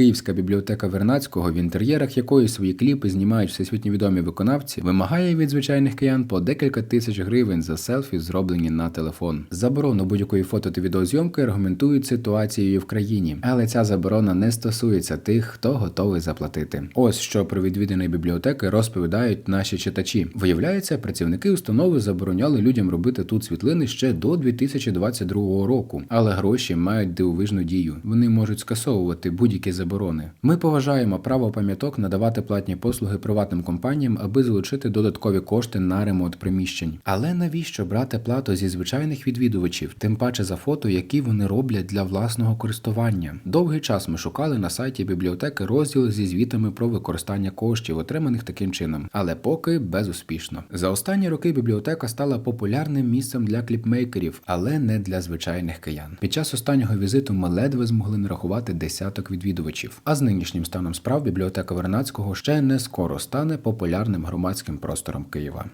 Київська бібліотека Вернацького, в інтер'єрах якої свої кліпи знімають всесвітньо відомі виконавці, вимагає від звичайних киян по декілька тисяч гривень за селфі, зроблені на телефон. Заборону будь-якої фото та відеозйомки аргументують ситуацією в країні, але ця заборона не стосується тих, хто готовий заплатити. Ось що про відвідини бібліотеки розповідають наші читачі. Виявляється, працівники установи забороняли людям робити тут світлини ще до 2022 року, але гроші мають дивовижну дію. Вони можуть скасовувати будь-які заборони. Ми поважаємо право пам'яток надавати платні послуги приватним компаніям, аби залучити додаткові кошти на ремонт приміщень. Але навіщо брати плату зі звичайних відвідувачів, тим паче за фото, які вони роблять для власного користування? Довгий час ми шукали на сайті бібліотеки розділ зі звітами про використання коштів, отриманих таким чином, але поки безуспішно. За останні роки бібліотека стала популярним місцем для кліпмейкерів, але не для звичайних киян. Під час останнього візиту ми ледве змогли нарахувати десяток відвідувачів. А з нинішнім станом справ бібліотека Вернацького ще не скоро стане популярним громадським простором Києва.